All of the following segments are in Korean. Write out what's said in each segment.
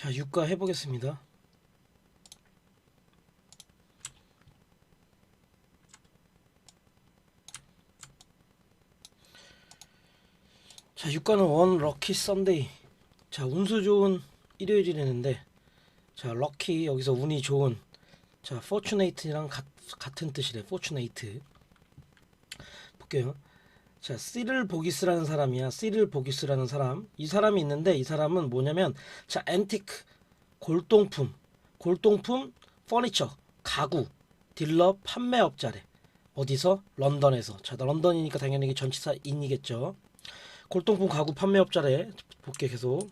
자, 유가 해보겠습니다. 자, 유가는 원 럭키 썬데이. 자, 운수 좋은 일요일이랬는데, 자, 럭키 여기서 운이 좋은, 자, 같, 같은 뜻이래. 포추네이트. 볼게요. 자, 시를 보기스라는 사람이야. 시를 보기스라는 사람. 이 사람이 있는데 이 사람은 뭐냐면 자, 앤티크 골동품, 골동품 퍼니처, 가구, 딜러 판매업자래. 어디서? 런던에서. 자, 런던이니까 당연히 이게 전치사 인이겠죠. 골동품 가구 판매업자래. 볼게 계속.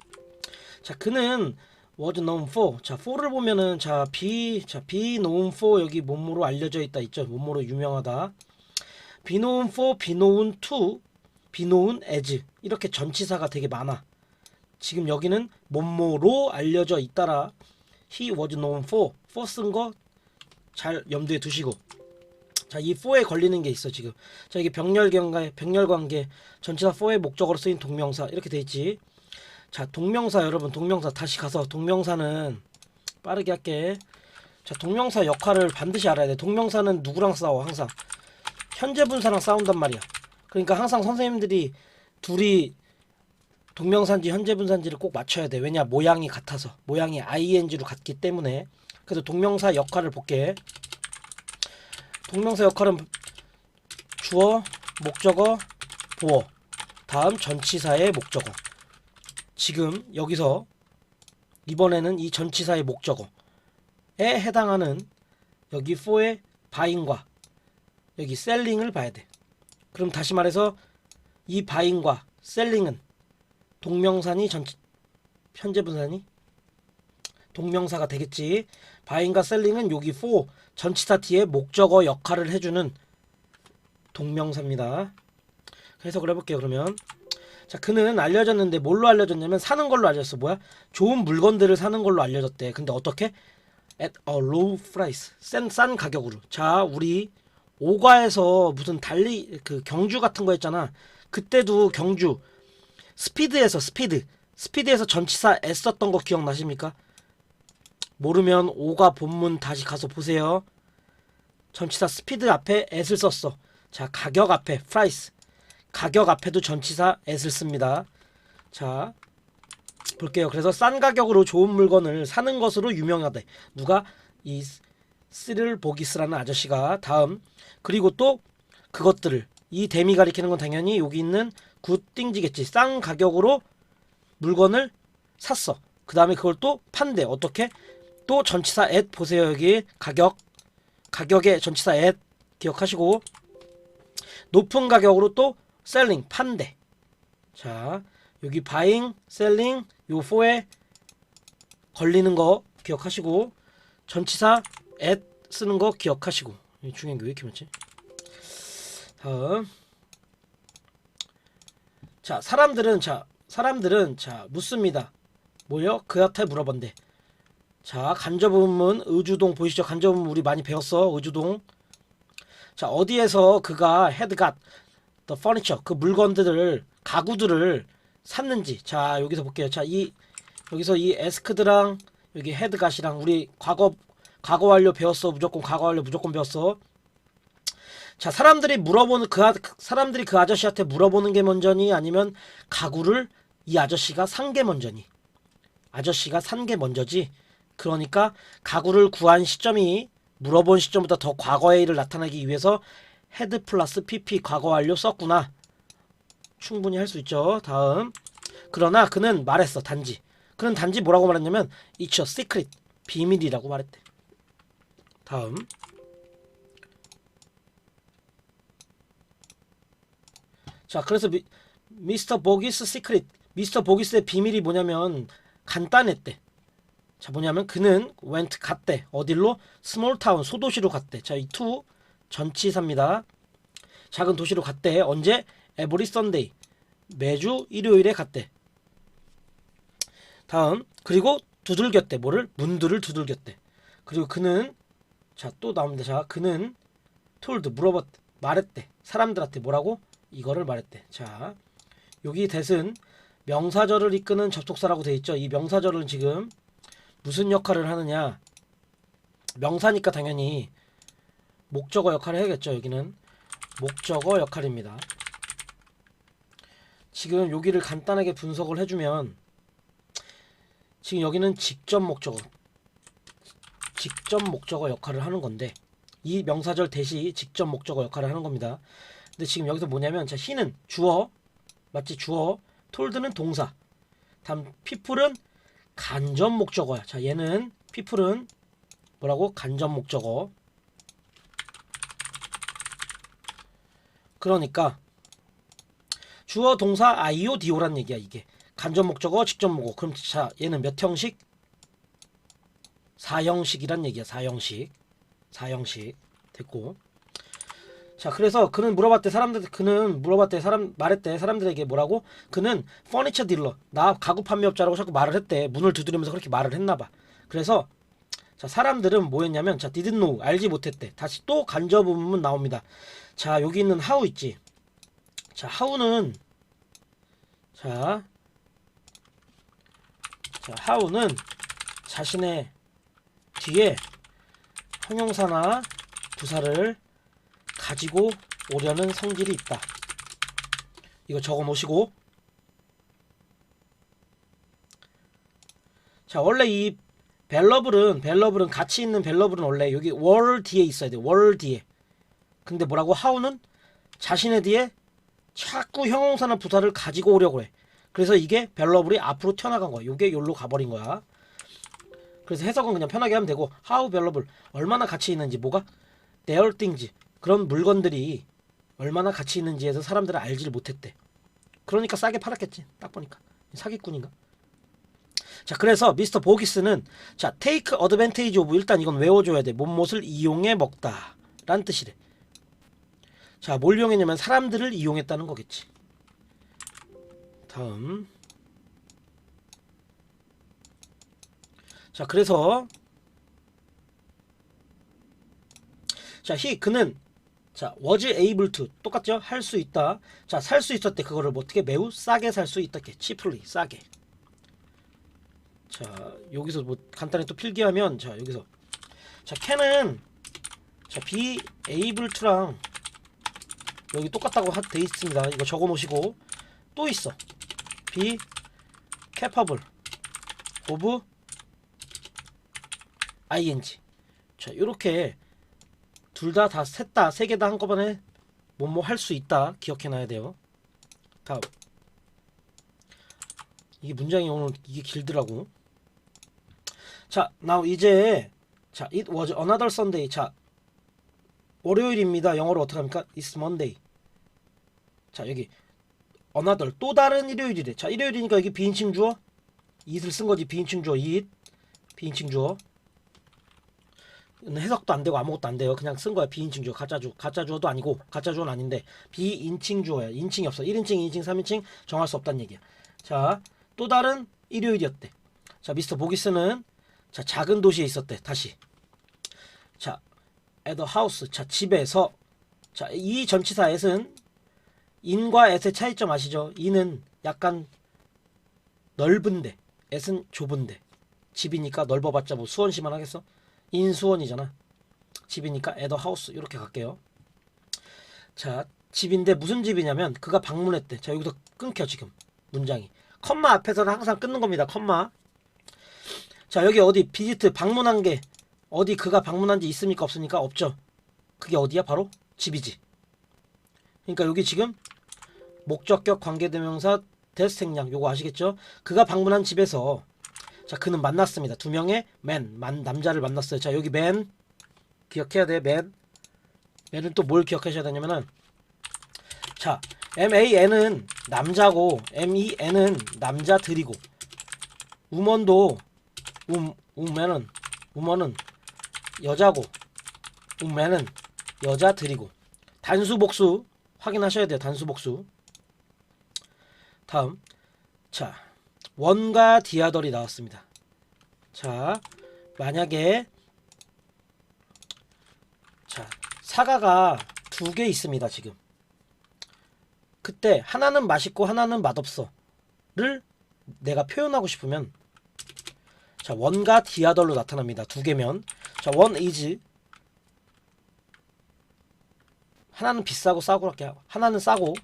자, 그는 was known for. 자, for를 보면은 자, be 자, be known for 여기 몸으로 알려져 있다 있죠. 몸으로 유명하다. Be known to, be known as 이렇게 전치사가 되게 많아. 지금 여기는 뭐뭐로 알려져 있다라. he was known for, for 쓴 거 잘 염두에 두시고. 자, 이 for에 걸리는 게 있어 지금. 자, 이게 병렬관계, 병렬관계, 전치사 for의 목적어로 쓰인 동명사 이렇게 돼 있지. 자, 동명사 여러분, 동명사 다시 가서 동명사는 빠르게 할게. 자, 동명사 역할을 반드시 알아야 돼. 동명사는 누구랑 싸워 항상. 현재 분사랑 싸운단 말이야. 그러니까 항상 선생님들이 둘이 동명사인지 현재 분사인지를 꼭 맞춰야 돼. 왜냐 모양이 같아서 모양이 ing로 같기 때문에. 그래서 동명사 역할을 볼게. 동명사 역할은 주어, 목적어, 보어. 다음 전치사의 목적어. 지금 여기서 이번에는 이 전치사의 목적어에 해당하는 여기 for의 buying과 여기 셀링을 봐야 돼. 그럼 다시 말해서 이 바잉과 셀링은 동명사니 전 현재 분사니 동명사가 되겠지. 바잉과 셀링은 여기 for 전치사 뒤에 목적어 역할을 해주는 동명사입니다. 그래서 그래 볼게요. 그러면 자 그는 알려졌는데 뭘로 알려졌냐면 사는 걸로 알려졌어. 뭐야? 좋은 물건들을 사는 걸로 알려졌대. 근데 어떻게? at a low price. 싼, 싼 가격으로. 자 우리 오가에서 무슨 달리 그 경주 같은 거 했잖아. 그때도 경주 스피드에서 스피드 스피드에서 전치사 애썼던 거 기억나십니까? 모르면 오가 본문 다시 가서 보세요. 전치사 스피드 앞에 애을 썼어. 자 가격 앞에 price 가격 앞에도 전치사 애을 씁니다. 자 볼게요. 그래서 싼 가격으로 좋은 물건을 사는 것으로 유명하대. 누가 이 스릴 보기스라는 아저씨가 다음 그리고 또 그것들을 이 대미 가리키는 건 당연히 여기 있는 굿띵지겠지. 싼 가격으로 물건을 샀어. 그 다음에 그걸 또 판대. 어떻게? 또 전치사 at 보세요 여기. 가격. 가격의 전치사 at 기억하시고. 높은 가격으로 또 selling 판대. 자 여기 buying selling 요 4에 걸리는 거 기억하시고. 전치사 at 쓰는 거 기억하시고. 이 중요한 게 왜 이렇게 많지? 다음. 자 사람들은 자 사람들은 자 묻습니다. 뭐요? 그한테 물어본대. 자 간접음은 의주동 보이시죠? 간접음 우리 많이 배웠어. 의주동. 자 어디에서 그가 헤드갓 the furniture 그 물건들을 가구들을 샀는지. 자 여기서 볼게요. 자 이 여기서 이 에스크드랑 여기 헤드갓이랑 우리 과거 과거 완료 배웠어. 무조건 과거 완료 무조건 배웠어. 자 사람들이 물어보는 그 아, 사람들이 그 아저씨한테 물어보는 게 먼저니 아니면 가구를 이 아저씨가 산 게 먼저니? 아저씨가 산 게 먼저지? 그러니까 가구를 구한 시점이 물어본 시점보다 더 과거의 일을 나타내기 위해서 헤드 플러스 pp 과거 완료 썼구나. 충분히 할 수 있죠. 다음. 그러나 그는 말했어 단지. 그는 단지 뭐라고 말했냐면 It's a secret. 비밀이라고 말했대 다음. 자 그래서 미, 미스터 보기스 시크릿. 미스터 보기스의 비밀이 뭐냐면 간단했대. 자 뭐냐면 그는 went 갔대. 어딜로? 스몰 타운 소도시로 갔대. 자 이 투 전치사입니다. 작은 도시로 갔대. 언제? 에브리 썬데이 매주 일요일에 갔대. 다음. 그리고 두들겼대. 뭐를? 문들을 두들겼대. 그리고 그는 자 또 나옵니다 자 그는 톨드 물어봤 말했대 사람들한테 뭐라고 이거를 말했대 자 여기 대은 명사절을 이끄는 접속사라고 돼 있죠 이 명사절은 지금 무슨 역할을 하느냐? 명사니까 당연히 목적어 역할을 해야겠죠. 여기는 목적어 역할입니다. 지금 여기를 간단하게 분석을 해주면 지금 여기는 직접 목적어 직접 목적어 역할을 하는 건데 이 명사절 대시 직접 목적어 역할을 하는 겁니다. 근데 지금 여기서 뭐냐면 자 히는 주어 맞지 주어 톨드는 동사. 다음 people은 간접 목적어야. 자 얘는 people은 뭐라고? 간접 목적어. 그러니까 주어 동사 디오란 얘기야 이게. 간접 목적어 직접 목어. 그럼 자 얘는 몇 형식 4형식이란 얘기야 4형식. 4형식. 됐고. 자 그래서 그는 물어봤대 사람들 그는 물어봤대 사람 말했대 사람들에게 뭐라고? 그는 퍼니처 딜러 나 가구 판매업자라고 자꾸 말을 했대. 문을 두드리면서 그렇게 말을 했나 봐. 그래서 자 사람들은 뭐였냐면 자 didn't know 알지 못했대. 다시 또 간접 부분 나옵니다. 자 여기 있는 how 있지? 자 how는 자, 자 how는 자신의 뒤에 형용사나 부사를 가지고 오려는 성질이 있다. 이거 적어 놓으시고 자 원래 이 벨러블은 벨러블은 같이 있는 벨러블은 원래 여기 월 뒤에 있어야 돼. 월 뒤에. 근데 뭐라고 하우는 자신의 뒤에 자꾸 형용사나 부사를 가지고 오려고 해. 그래서 이게 벨러블이 앞으로 튀어나간 거야. 요게 여기로 가버린 거야. 그래서 해석은 그냥 편하게 하면 되고 how valuable 얼마나 가치 있는지 뭐가 their things 그런 물건들이 얼마나 가치 있는지에서 사람들은 알지를 못했대. 그러니까 싸게 팔았겠지. 딱 보니까 사기꾼인가? 자 그래서 미스터 보기스는 자 take advantage of 일단 이건 외워줘야 돼. 몸못을 이용해 먹다 라는 뜻이래. 자 뭘 이용했냐면 사람들을 이용했다는 거겠지. 다음 자 그래서 자 he 그는 자 was able to 똑같죠? 할 수 있다. 자 살 수 있었대. 그거를 뭐 어떻게 매우 싸게 살 수 있다. cheaply 싸게. 자 여기서 뭐 간단히 또 필기하면 자 여기서 자 can은 자 be able to랑 여기 똑같다고 하- 돼 있습니다. 이거 적어 놓으시고 또 있어. be capable of ing 자 요렇게 둘 다 다 셋 다 세 개 다 한꺼번에 뭐뭐 할 수 있다 기억해 놔야 돼요. 다음. 이게 문장이 오늘 이게 길더라고. 자 now 이제 자 it was another Sunday. 자 월요일입니다. 영어로 어떻게 합니까? It's Monday. 자 여기 another 또 다른 일요일이래. 자 일요일이니까 여기 비인칭 주어? it을 쓴 거지. 비인칭 주어 it. 비인칭 주어 해석도 안 되고 아무것도 안 돼요. 그냥 쓴 거야. 비인칭 주어. 가짜 주. 가짜 주어도 아니고 가짜 주어는 아닌데 비인칭 주어야. 인칭이 없어. 1인칭, 2인칭, 3인칭 정할 수 없다는 얘기야. 자, 또 다른 일요일이었대. 자, 미스터 보기스는 자, 작은 도시에 있었대. 다시. 자, at the house. 자, 집에서 자, 이 전치사 at은 in과 at의 차이점 아시죠? in은 약간 넓은데 at은 좁은데 집이니까 넓어봤자 뭐 수원시만 하겠어? 인수원이잖아. 집이니까 에더 하우스 이렇게 갈게요. 자, 집인데 무슨 집이냐면 그가 방문했대. 자, 여기서 끊겨 지금 문장이. 컴마 앞에서는 항상 끊는 겁니다. 컴마. 자, 여기 어디 비지트 방문한 게 어디 그가 방문한 지 있습니까? 없습니까? 없죠. 그게 어디야? 바로 집이지. 그러니까 여기 지금 목적격 관계대명사 대생략 요거 아시겠죠? 그가 방문한 집에서 자, 그는 만났습니다. 두 명의 맨, 만, 남자를 만났어요. 자, 여기 맨, 기억해야 돼, 맨. 맨은 또 뭘 기억하셔야 되냐면은, 자, M-A-N은 남자고, M-E-N은 남자들이고, 우먼도, 움, 우맨은, 우먼은 여자고, 우맨은 여자들이고, 단수 복수 확인하셔야 돼요, 단수 복수. 다음, 자, 원과 디아덜이 나왔습니다. 자, 만약에 자, 사과가 두 개 있습니다, 지금. 그때 하나는 맛있고 하나는 맛없어를 내가 표현하고 싶으면 자, 원과 디아덜로 나타납니다. 두 개면. 자, 원 is 하나는 비싸고 싸고 할게 하나는 싸고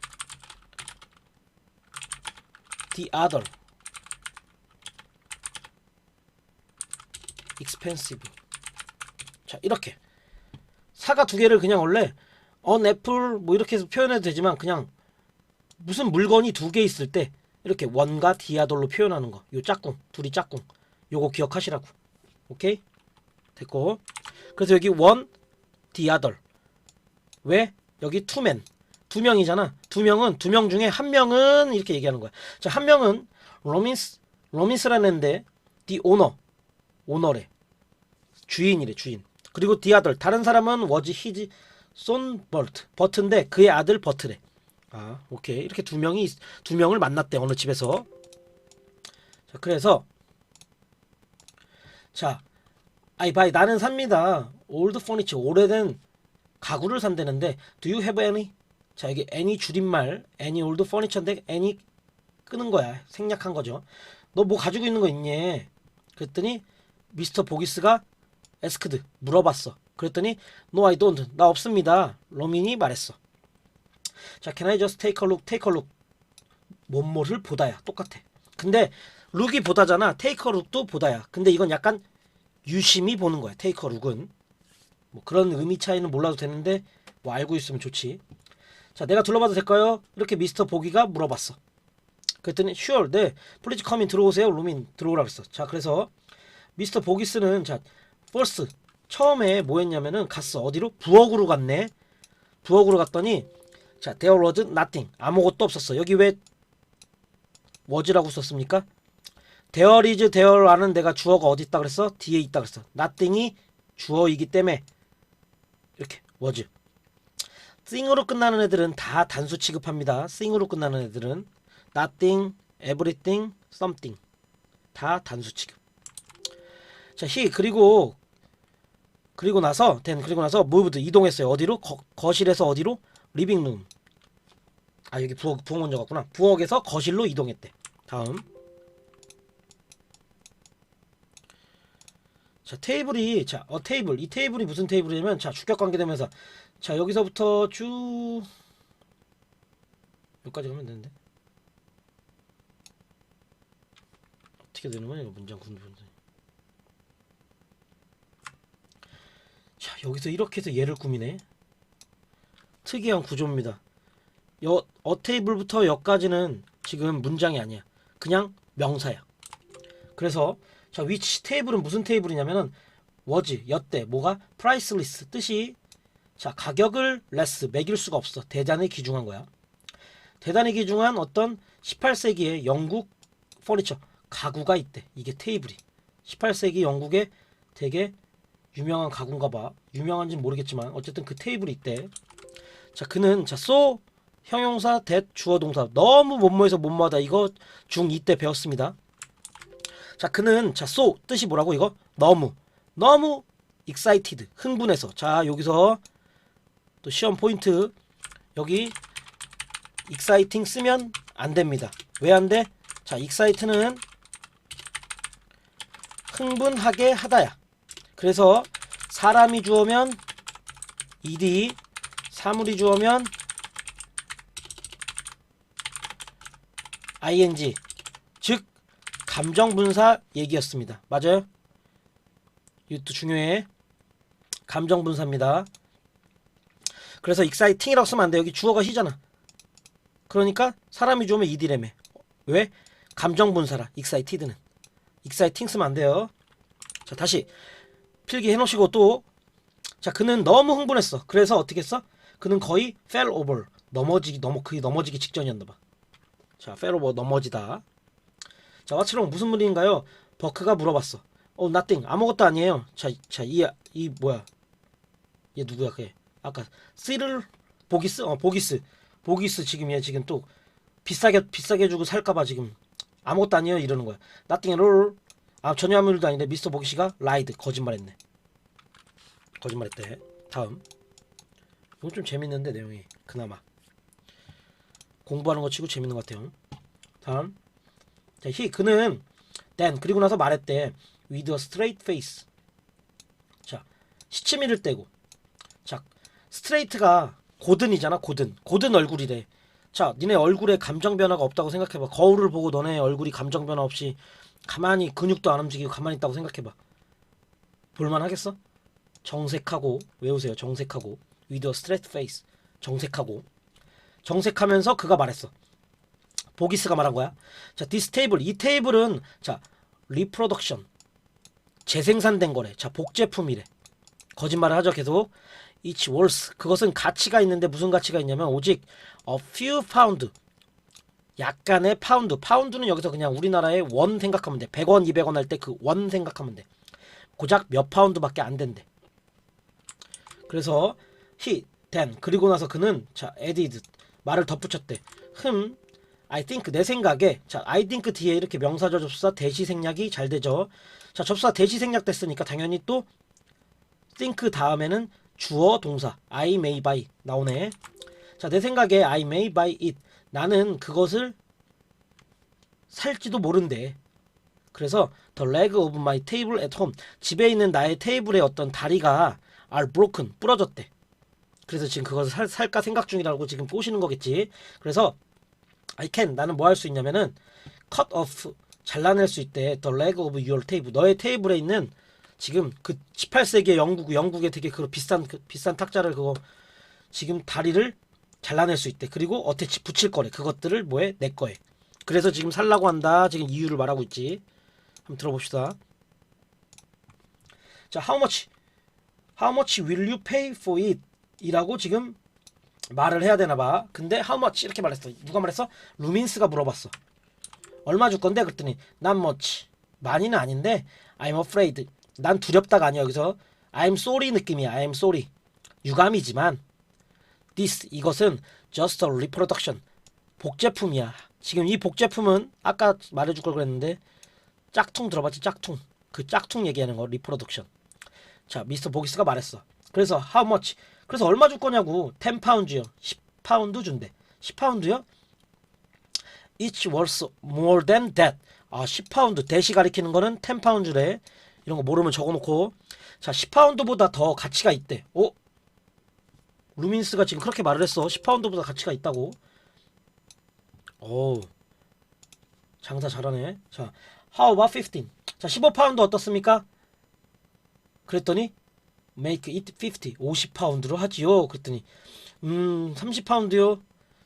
expensive. 자, 이렇게 사과 두 개를 그냥 원래 on apple 뭐 이렇게 해서 표현해도 되지만 그냥 무슨 물건이 두 개 있을 때 이렇게 원과 디아돌로 표현하는 거. 요 짝꿍, 둘이 짝꿍. 요거 기억하시라고. 오케이? 됐고. 그래서 여기 원, 디아돌. 왜? 여기 투맨. 두 명이잖아. 두 명은 두 명 중에 한 명은 이렇게 얘기하는 거야. 자, 한 명은 로민스 로민스라는 애인데 디 오너. 오너래. 주인이래, 주인. 그리고 디아돌. 다른 사람은 워즈 히즈 손 버트. 버트인데 그의 아들 버트래. 아, 오케이. 이렇게 두 명이 있- 두 명을 만났대. 어느 집에서. 자, 그래서 자, 아이 바이 나는 삽니다. 올드 퍼니처 오래된 가구를 산다는데 do you have any? 자, 여기 any 줄임말 any old furniture인데 any 끄는 거야. 생략한 거죠. 너 뭐 가지고 있는 거 있니? 그랬더니 미스터 보기스가 에스크드 물어봤어. 그랬더니 no I don't. 나 없습니다. 로민이 말했어. 자, can I just take a look? take a look. 뭐뭐를 보다야. 똑같아. 근데 룩이 보다잖아. a look도 보다야. 근데 이건 약간 유심히 보는 거야. a look은. 뭐 그런 의미 차이는 몰라도 되는데 뭐 알고 있으면 좋지. 자, 내가 둘러봐도 될까요? 이렇게 미스터 보기가 물어봤어. 그랬더니 sure, 네. 플리즈 커민 들어오세요. 루민 들어오라 그랬어. 자, 그래서 미스터 보기스는 자, first 처음에 뭐 했냐면은 갔어. 어디로? 부엌으로 갔네. 부엌으로 갔더니 자, there was nothing. 아무것도 없었어. 여기 왜 was라고 썼습니까? there is there 라는 내가 주어가 어디 있다 그랬어? 뒤에 있다 그랬어. nothing이 주어이기 때문에 이렇게 was. thing으로 끝나는 애들은 다 단수 취급합니다. thing으로 끝나는 애들은 nothing, everything, something 다 단수 취급. 자, he 그리고 그리고 나서 then 그리고 나서 moved 이동했어요. 어디로? 거, 거실에서 어디로? 리빙룸. 아 여기 부엌 부엌 먼저 갔구나. 부엌에서 거실로 이동했대. 다음. 자 테이블이 자 어 테이블 이 테이블이 무슨 테이블이냐면 자 주격 관계되면서 자 여기서부터 쭉 여기까지 가면 되는데 어떻게 되는 거야 이거 문장 군분 자자 여기서 이렇게 해서 얘를 꾸미네. 특이한 구조입니다. 여, 어 테이블부터 여까지는 지금 문장이 아니야. 그냥 명사야. 그래서 자 위치 테이블은 무슨 테이블이냐면은 was 여때 뭐가? priceless 뜻이 자 가격을 less 매길 수가 없어. 대단히 귀중한 거야. 대단히 귀중한 어떤 18세기의 영국 퍼니처 가구가 있대. 이게 테이블이. 18세기 영국의 되게 유명한 가구인가 봐. 유명한지는 모르겠지만 어쨌든 그 테이블이 있대. 자 그는 자 so 형용사 that 주어 동사. 너무 못모해서 못모하다. 이거 중2 때 배웠습니다. 자 그는 자 so 뜻이 뭐라고 이거? 너무. 너무 excited 흥분해서. 자 여기서 또 시험 포인트. 여기 exciting 쓰면 안 됩니다. 왜 안 돼? 자 excite는 흥분하게 하다야 그래서 사람이 주어면 ed 사물이 주어면 ing 즉 감정 분사 얘기였습니다. 맞아요? 이것도 중요해. 감정 분사입니다. 그래서 exciting이라고 쓰면 안 돼. 여기 주어가 히잖아. 그러니까 사람이 주면 이디래매. 왜? 감정 분사라. excited는. exciting 쓰면 안 돼요. 자, 다시 필기 해 놓으시고 또 자, 그는 너무 흥분했어. 그래서 어떻게 했어? 그는 거의 fell over. 넘어지기 너무 거의 넘어지기 직전이었나 봐. 자, fell over 넘어지다. 자, 와츠롱 무슨 물인가요? 버크가 물어봤어. 어, nothing. 아무것도 아니에요. 자, 자, 이, 이 뭐야? 얘 누구야, 그게? 아까 시를 보기스? 어, 보기스. 보기스 지금 얘 지금 또 비싸게 비싸게 주고 살까봐 지금 아무것도 아니에요 이러는 거야. nothing at all. 아, 전혀 아무 일도 아닌데 미스터 보기씨가 lied. 거짓말했네. 거짓말했대. 다음. 이건 좀 재밌는데 내용이 그나마 공부하는 거 치고 재밌는 것 같아요. 다음. 자, 히 그는 then 그리고 나서 말했대. with a straight face. 자, 시치미를 떼고. 자, 스트레이트가 고든이잖아, 고든. 고든 얼굴이래. 자, 니네 얼굴에 감정 변화가 없다고 생각해봐. 거울을 보고 너네 얼굴이 감정 변화 없이 가만히 근육도 안 움직이고 가만히 있다고 생각해봐. 볼만하겠어? 정색하고 외우세요. 정색하고 with a straight face. 정색하고 정색하면서 그가 말했어. 보기스가 말한 거야. 자, this table 이 테이블은 자 리프로덕션 재생산된 거래. 자, 복제품이래. 거짓말을 하죠 계속. Each worth 그것은 가치가 있는데 무슨 가치가 있냐면 오직 a few pound 약간의 파운드. 파운드는 여기서 그냥 우리나라의 원 생각하면 돼. 100원 200원 할 때 그 원 생각하면 돼. 고작 몇 파운드밖에 안 된대. 그래서 he then. 그리고 나서 그는 자 added 말을 덧붙였대. 흠 I think 내 생각에 자 I think 뒤에 이렇게 명사절 접수사 대시 생략이 잘 되죠. 자 접수사 대시 생략 됐으니까 당연히 또 think 다음에는 주어 동사 I may buy 나오네. 자 내 생각에 I may buy it 나는 그것을 살지도 모른대. 그래서 the leg of my table at home. 집에 있는 나의 테이블의 어떤 다리가 are broken 부러졌대. 그래서 지금 그것을 살, 살까 생각 중이라고 지금 꼬시는 거겠지. 그래서 I can 나는 뭐 할 수 있냐면은 cut off 잘라낼 수 있대. the leg of your table. 너의 테이블에 있는 지금 그 18세기의 영국 영국의 되게 그 비싼 그 비싼 탁자를 그거 지금 다리를 잘라낼 수 있대. 그리고 어태치 붙일 거래. 그것들을 뭐해? 내 거에. 그래서 지금 살라고 한다. 지금 이유를 말하고 있지. 한번 들어봅시다. 자 how much? How much will you pay for it? 이라고 지금 말을 해야 되나 봐. 근데 how much? 이렇게 말했어. 누가 말했어? 루민스가 물어봤어. 얼마 줄 건데? 그랬더니 not much. 많이는 아닌데 I'm afraid. 난 두렵다가 아니야 여기서. I'm sorry 느낌이야. I'm sorry. 유감이지만 this 이것은 just a reproduction. 복제품이야. 지금 이 복제품은 아까 말해줄 걸 그랬는데 짝퉁 들어봤지? 짝퉁. 그 짝퉁 얘기하는 거 리프로덕션 자 미스터 보기스가 말했어. 그래서 how much? 그래서 얼마 줄 거냐고. 10 파운드요. 10 파운드 준대. 10 파운드요? Each worth more than that. 아 10 파운드. 대시 가리키는 거는 10 파운드래. 이런 거 모르면 적어놓고. 자 10 파운드보다 더 가치가 있대. 어? 루민스가 지금 그렇게 말을 했어. 10파운드보다 가치가 있다고. 오 장사 잘하네. 자 how about 15? 자 15파운드 어떻습니까? 그랬더니 make it 50 50파운드로 하지요. 그랬더니 음 30파운드요.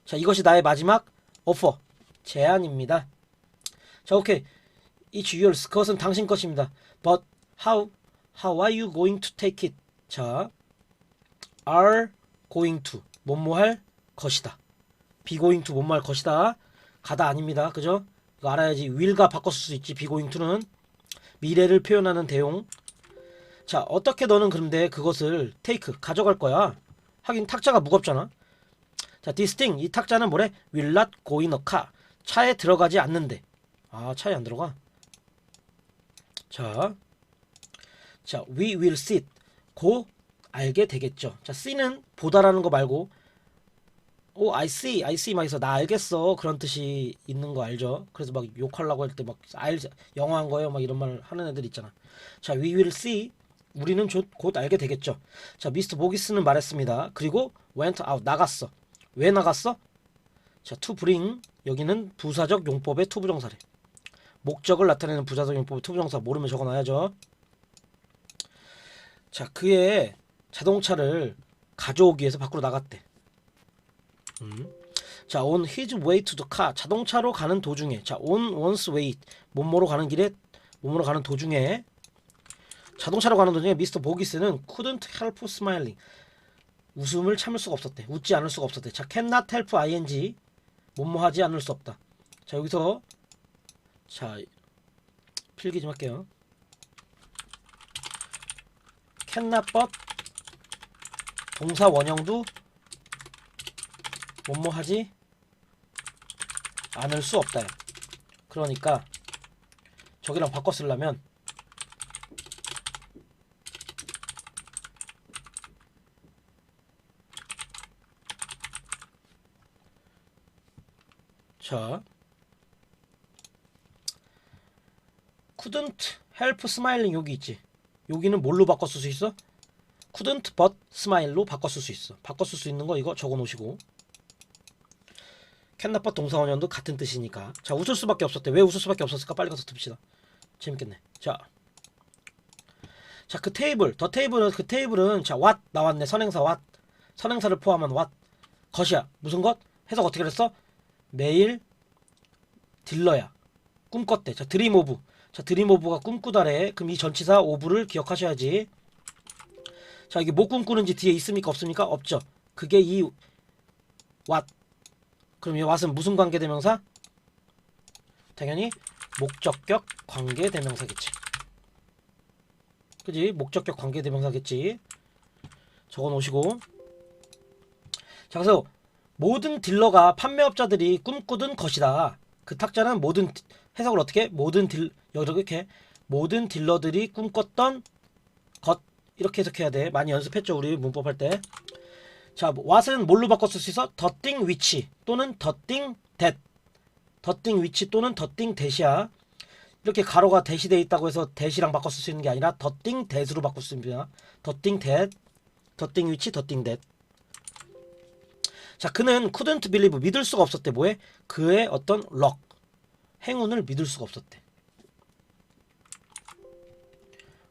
자 이것이 나의 마지막 오퍼 제안입니다. 자 오케이. each yours 그것은 당신 것입니다. But how how are you going to take it? 자 are going to 뭐뭐 할 것이다. be going to 뭐뭐 할 것이다. 가다 아닙니다. 그죠? 이거 알아야지. will가 바꿨을 수 있지. be going to는 미래를 표현하는 대용. 자 어떻게 너는 그런데 그것을 take 가져갈 거야? 하긴 탁자가 무겁잖아. 자 thing 이 탁자는 뭐래? will not go in a car. 차에 들어가지 않는데. 아 차에 안 들어가? 자, 자 we will sit. 곧 알게 되겠죠. 자 see는 보다라는 거 말고 오 I see I see 막 해서 나 알겠어. 그런 뜻이 있는 거 알죠? 그래서 막 욕하려고 할 때 막 알 영어한 거예요? 막 이런 말 하는 애들 있잖아. 자 we will see. 우리는 조- 곧 알게 되겠죠. 자 미스터 보기스는 말했습니다. 그리고 went out 나갔어. 왜 나갔어? 자 to bring. 여기는 부사적 용법의 투부정사래. 목적을 나타내는 부사적 용법의 투부정사 모르면 적어놔야죠. 자 그의 자동차를 가져오기 위해서 밖으로 나갔대 음. 자, on his way to the car. 자동차로 가는 도중에. 자, on one's way. 몸모로 가는 길에 몸으로 가는 도중에 자동차로 가는 도중에 미스터 보기스는 couldn't help smiling. 웃음을 참을 수가 없었대. 웃지 않을 수가 없었대. 자, cannot help ing. 뭐뭐 하지 않을 수 없다. 자, 여기서 자, 필기 좀 할게요. cannot but 동사 원형도 뭐뭐 하지 않을 수 없다. 그러니까 저기랑 바꿔 쓰려면 자 couldn't help smiling 여기 있지. 여기는 뭘로 바꿔 쓸 수 있어? Couldn't but smile로 바꿔 쓸 수 있어. 바꿔 쓸 수 있는 거 이거 적어 놓으시고. 캔나빠 동사원형도 같은 뜻이니까. 자, 웃을 수밖에 없었대. 왜 웃을 수밖에 없었을까? 빨리 가서 듭시다. 재밌겠네. 자. 자, 그 테이블. 더 테이블은 그 테이블은 자, what 나왔네. 선행사 what. 선행사를 포함한 what. 것이야. 무슨 것? 해석 어떻게 그랬어? 매일 딜러야. 꿈꿨대. 자, 드림 오브. 자, 드림 오브가 꿈꾸다래. 그럼 이 전치사 오브를 기억하셔야지. 자, 이게 뭐 꿈꾸는지 뒤에 있습니까? 없습니까? 없죠. 그게 이 what. 그럼 이 what은 무슨 관계 대명사? 당연히 목적격 관계 대명사겠지. 그지? 목적격 관계 대명사겠지. 적어 놓으시고. 자, 그래서 모든 딜러가 판매업자들이 꿈꾸던 것이다. 그 탁자는 모든 디- 해석을 어떻게? 모든 딜 여기 이렇게 모든 딜러들이 꿈꿨던 것 이렇게 해석해야 돼. 많이 연습했죠 우리 문법 할 때. 자, what은 뭘로 바꿔 쓸 수 있어? thing which 또는 thing that. thing which 또는 thing that이야. 이렇게 가로가 대시 돼 있다고 해서 대시랑 바꿔 쓸 수 있는 게 아니라 thing that으로 바꿀 수 있습니다. thing that, which, the thing that. 자, 그는 couldn't believe 믿을 수가 없었대. 뭐에? 그의 어떤 luck 행운을 믿을 수가 없었대.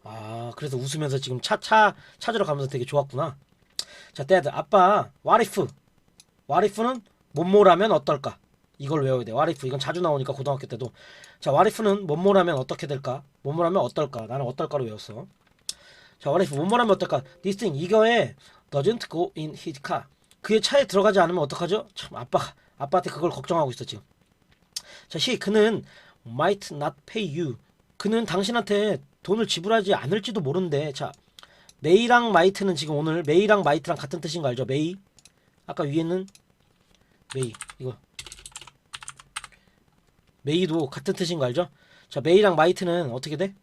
아, 그래서 웃으면서 지금 차 차 찾으러 가면서 되게 좋았구나. 자, dad, 아빠, what if는 뭐뭐라면 어떨까? 이걸 외워야 돼. if 이건 자주 나오니까 고등학교 때도. 자, if는 뭐뭐라면 어떻게 될까? 뭐뭐라면 어떨까? 나는 어떨까로 외웠어. 자, if 뭐뭐라면 어떨까? This 이거에 doesn't go in his car. 그의 차에 들어가지 않으면 어떡하죠? 참 아빠 아빠한테 그걸 걱정하고 있어 지금. 자, 시 그는 might not pay you. 그는 당신한테 돈을 지불하지 않을지도 모른대. 자, 메이랑 마이트는 지금 오늘 메이랑 마이트랑 같은 뜻인 거 알죠? 메이. 아까 위에는 메이 이거. 메이도 같은 뜻인 거 알죠? 자, 메이랑 마이트는 어떻게 돼?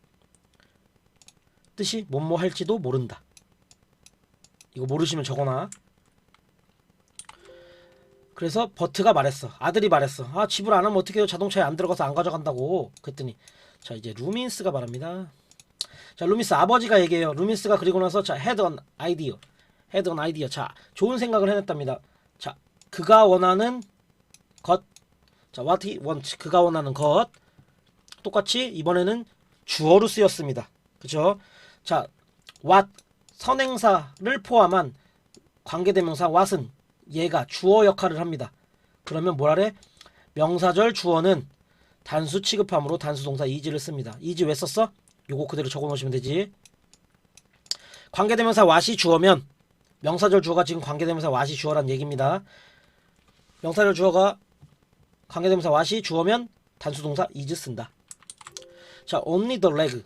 뜻이 뭐뭐 할지도 모른다. 이거 모르시면 적어놔. 그래서 버트가 말했어. 아들이 말했어. 아 지불 안 하면 어떻게 해요? 자동차에 안 들어가서 안 가져간다고. 그랬더니 자 이제 루민스가 말합니다. 자 루민스 아버지가 얘기해요. 루민스가 그리고 나서 자 idea. had an idea. 자 좋은 생각을 해냈답니다. 자 그가 원하는 것. 자 what he wants. 그가 원하는 것. 똑같이 이번에는 주어로 쓰였습니다. 그죠? 자 what 선행사를 포함한 관계대명사 what은 얘가 주어 역할을 합니다. 그러면 뭐라래? 명사절 주어는 단수 취급함으로 단수 동사 이지를 씁니다. 이지 왜 썼어? 요거 그대로 적어 놓으시면 되지. 관계대명사 what이 주어면 명사절 주어가 지금 관계대명사 what이 주어란 얘기입니다. 명사절 주어가 관계대명사 what이 주어면 단수 동사 is 쓴다. 자, only the leg.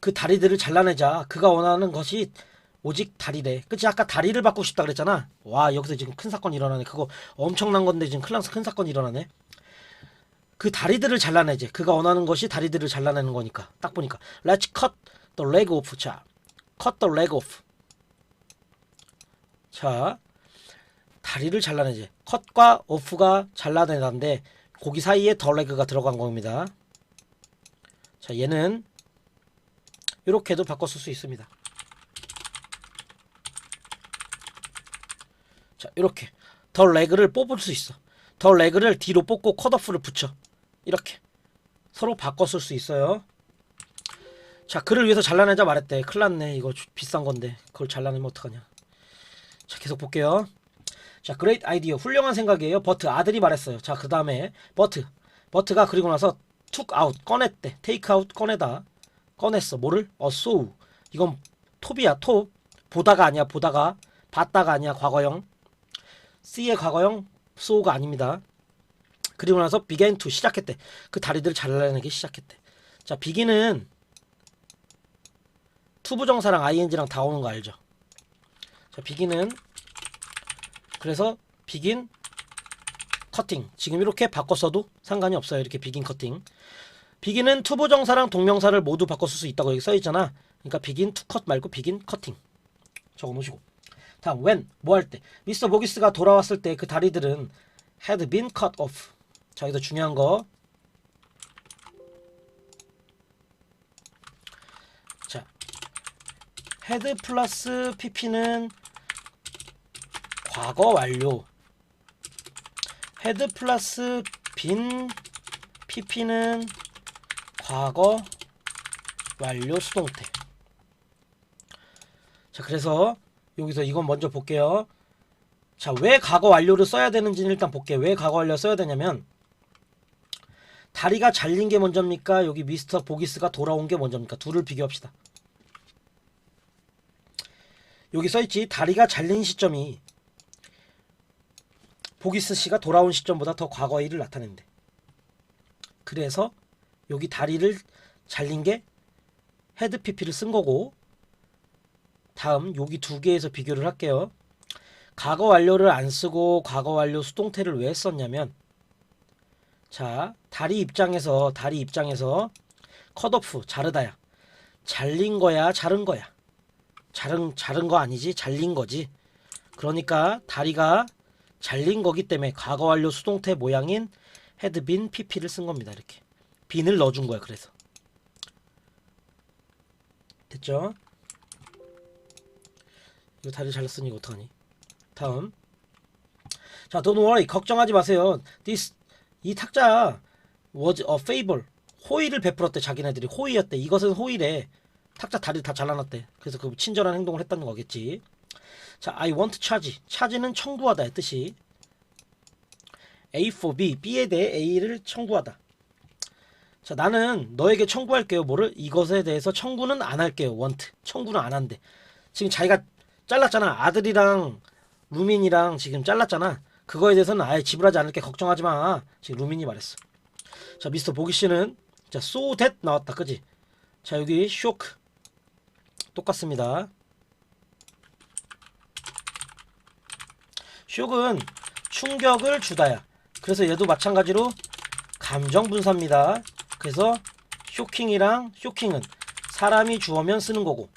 그 다리들을 잘라내자. 그가 원하는 것이 오직 다리래. 그치 아까 다리를 받고 싶다 그랬잖아. 와 여기서 지금 큰 사건이 일어나네. 그거 엄청난 건데 지금 클랑스 큰 사건이 일어나네. 그 다리들을 잘라내지. 그가 원하는 것이 다리들을 잘라내는 거니까. 딱 보니까 Let's cut the leg off. 자, cut the leg off. 자, 다리를 잘라내지. cut과 off가 잘라내다인데 고기 사이에 the leg가 들어간 겁니다. 자, 얘는 이렇게도 쓸수 있습니다. 자 이렇게 더 레그를 뽑을 수 있어 더 레그를 뒤로 뽑고 컷오프를 붙여. 이렇게. 서로 쓸수 있어요. 자 그를 위해서 잘라내자 말했대. 큰일 났네. 이거 주- 비싼 건데. 그걸 잘라내면 어떡하냐. 자 계속 볼게요. 자 그레이트 아이디어 훌륭한 생각이에요. 버트. 아들이 말했어요. 자 그 다음에 버트. 버트가 그리고 나서 툭 아웃 꺼냈대. 테이크 아웃 꺼내다. 꺼냈어. 뭐를? 어 소우 이건 톱이야. 톱 보다가 아니야. 보다가. 봤다가 아니야. 과거형. C의 과거형 so가 아닙니다. 그리고 나서 began to 시작했대. 그 다리들을 잘라내기 시작했대. 자, begin은 투부정사랑 ing랑 다 오는 거 알죠? 자, begin은 그래서 begin cutting 지금 이렇게 바꿨어도 상관이 없어요. 이렇게 begin cutting. begin은 투부정사랑 동명사를 모두 쓸수 있다고 여기 써 있잖아. 그러니까 begin to cut 말고 begin cutting. 적어 놓으시고. 자, when 뭐 할 때 미스터 모기스가 돌아왔을 때 그 다리들은 had been cut off. 자, 여기서 중요한 거. 자. had 플러스 pp는 과거 완료. had 플러스 빈 pp는 과거 완료 수동태. 자, 그래서 여기서 이건 먼저 볼게요. 자 왜 과거 완료를 써야 되는지는 일단 볼게요. 왜 과거 완료 써야 되냐면 다리가 잘린 게 먼저입니까? 여기 미스터 보기스가 돌아온 게 먼저입니까? 둘을 비교합시다. 여기 써있지? 다리가 잘린 시점이 보기스 씨가 돌아온 시점보다 더 과거의 일을 나타낸대. 그래서 여기 다리를 잘린 게 헤드 PP를 쓴 거고 다음 여기 두 개에서 비교를 할게요. 과거 완료를 안 쓰고 과거 완료 수동태를 왜 썼냐면 자 다리 입장에서 다리 입장에서 컷오프 자르다야 잘린 거야 자른 거야 자른 자른 거 아니지 잘린 거지 그러니까 다리가 잘린 거기 때문에 과거 완료 수동태 모양인 헤드빈 pp를 쓴 겁니다. 이렇게 빈을 넣어준 거야. 그래서 됐죠? 다리 잘렸으니 이거 어떡하니? 다음 자, don't worry 걱정하지 마세요. This 이 탁자 was a favor 호의를 베풀었대 자기네들이 호의였대. 이것은 호의래. 탁자 다리 다 잘라놨대. 그래서 그 친절한 행동을 했다는 거겠지. 자, I want charge. charge는 청구하다의 뜻이 A for B, B에 대해 A를 청구하다. 자, 나는 너에게 청구할게요. 뭐를? 이것에 대해서 청구는 안 할게요. want. 청구는 안 한대. 지금 자기가 잘랐잖아. 아들이랑 루민이랑 지금 잘랐잖아. 그거에 대해서는 아예 지불하지 않을게 걱정하지 마. 지금 루민이 말했어. 자, 미스터 보기 씨는 자, so 나왔다. 그지? 자, 여기 shock 똑같습니다. 쇼크는 충격을 주다야. 그래서 얘도 마찬가지로 감정 분사입니다. 그래서 쇼킹이랑 쇼킹은 사람이 주어면 쓰는 거고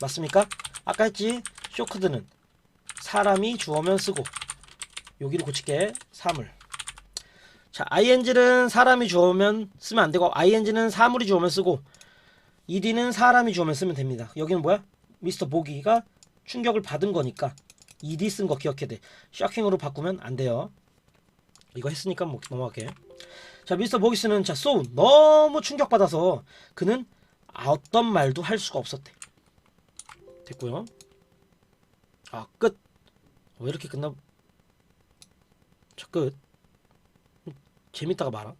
맞습니까? 아까 했지 쇼크드는 사람이 주어면 쓰고 여기를 고칠게. 사물. 자 ing는 사람이 주어면 쓰면 안 되고 ing는 사물이 주어면 쓰고 ed는 사람이 주어면 쓰면 됩니다. 여기는 뭐야? 미스터 보기가 충격을 받은 거니까 ed 쓴 거 기억해야 돼. 쇼킹으로 바꾸면 안 돼요. 이거 했으니까 뭐 넘어갈게. 자 미스터 보기스는 자 so 너무 충격받아서 그는 어떤 말도 할 수가 없었대. 됐고요 아 끝. 왜 이렇게 끝나? 자끝. 재밌다가 말아